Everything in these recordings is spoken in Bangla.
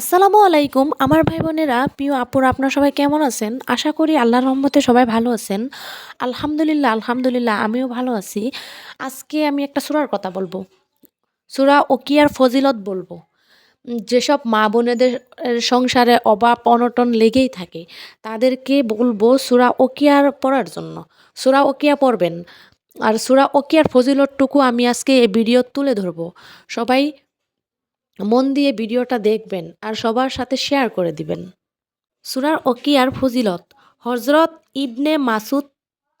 আসসালামু আলাইকুম। আমার ভাই বোনেরা, প্রিয় আপুরা, আপনারা সবাই কেমন আছেন? আশা করি আল্লাহর রহমতে সবাই ভালো আছেন। আলহামদুলিল্লাহ আলহামদুলিল্লাহ, আমিও ভালো আছি। আজকে আমি একটা সূরার কথা বলব। সুরা ওকিয়ার ফজিলত বলব। যেসব মা বোনেদের সংসারে অভাব, অনটন লেগেই থাকে, তাদেরকে বলব সুরা ওকিয়ার পড়ার জন্য। সুরা ওকিয়া পড়বেন। আর সুরা ওকিয়ার ফজিলতটুকু আমি আজকে এই ভিডিও তুলে ধরবো। সবাই মন দিয়ে ভিডিওটা দেখবেন আর সবার সাথে শেয়ার করে দিবেন। সুরার ওকিয়ার ফজিলত হজরত ইবনে মাসুদ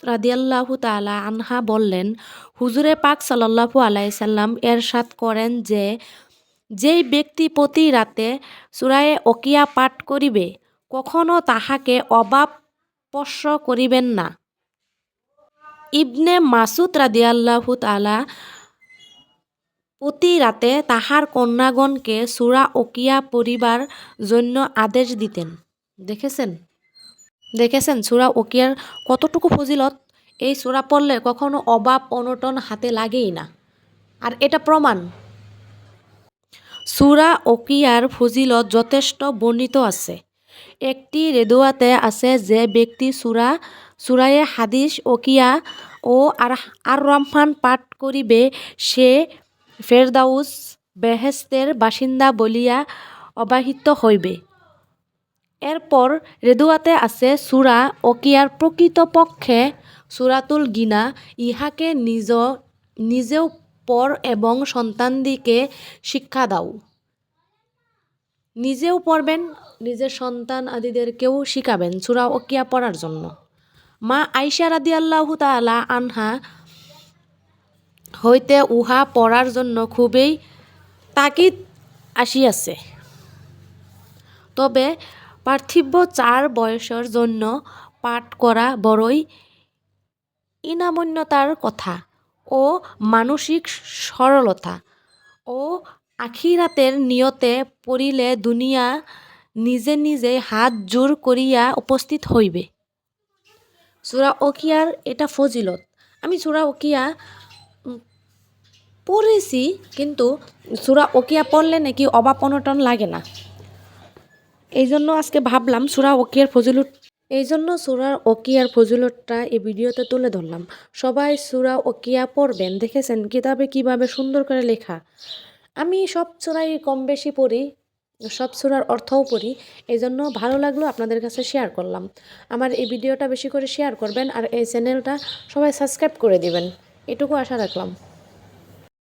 রাদিয়াল্লাহু তাআলা আনহা বললেন, হুজুরে পাক সাল্লাল্লাহু আলাইসাল্লাম এরশাদ করেন যে, যেই ব্যক্তি প্রতি রাতে সুরায়ে ওকিয়া পাঠ করিবে, কখনো তাহাকে অভাব স্পর্শ করিবেন না। ইবনে মাসুদ রাদিয়াল্লাহু তাআলা প্রতি রাতে তাহার কন্যাগণকে সূরা ওকিয়া পড়িবার জন্য আদেশ দিতেন। দেখেছেন? দেখেছেন সূরা ওকিয়ার কতটুকু ফজিলত? এই সূরা পড়লে কখনো অভাব অনটন হাতে লাগেই না। আর এটা প্রমাণ। সূরা ওকিয়ার ফজিলত যথেষ্ট বর্ণিত আছে। একটি রেদুয়াতে আছে যে ব্যক্তি সূরা, সূরায়ে হাদিস, ওকিয়া ও আর আর, রহমান পাঠ করিবে, সে ফেরদাউস বেহেস্তের বাসিন্দা বলিয়া অবাহিত হইবে। এরপর রেদুয়াতে আছে সূরা ওকিয়ার প্রকৃতপক্ষে সূরাতুল গিনা, ইহাকে নিজ, নিজেও পড় এবং সন্তানদিকে শিক্ষা দাও। নিজেও পড়বেন, নিজের সন্তান আদিদেরকেও শিখাবেন সুরা ওকিয়া পড়ার জন্য। মা আইসা রাদিয়াল্লাহু তাআলা আনহা হইতে উহা পড়ার জন্য খুবই তাকিদ আসিয়াছে। তবে পার্থিব চার বয়সের জন্য পাঠ করা বড়ই ইনামন্যতার কথা ও মানসিক সরলতা ও আখিরাতের নিয়তে পড়িলে দুনিয়া নিজে নিজে হাত জোর করিয়া উপস্থিত হইবে। সূরা ওকিয়ার এটা ফজিলত। আমি সূরা ওকিয়া পড়েছি, কিন্তু সূরা ওকিয়া পড়লে নাকি অভাব অনটন লাগে না। এই জন্য আজকে ভাবলাম সূরা ওকিয়ার ফজিলত এই জন্য সূরার ওকিয়ার ফজিলতটা এই ভিডিওতে তুলে ধরলাম। সবাই সূরা ওকিয়া পড়বেন, দেখেছেন কিতাবে কীভাবে সুন্দর করে লেখা। আমি সব সূরাই কম বেশি পড়ি, সব সূরার অর্থও পড়ি এই জন্য ভালো লাগল আপনাদের কাছে শেয়ার করলাম। আমার এই ভিডিওটা বেশি করে শেয়ার করবেন আর এই চ্যানেলটা সবাই সাবস্ক্রাইব করে দিবেন। এটুকু আশা রাখলাম।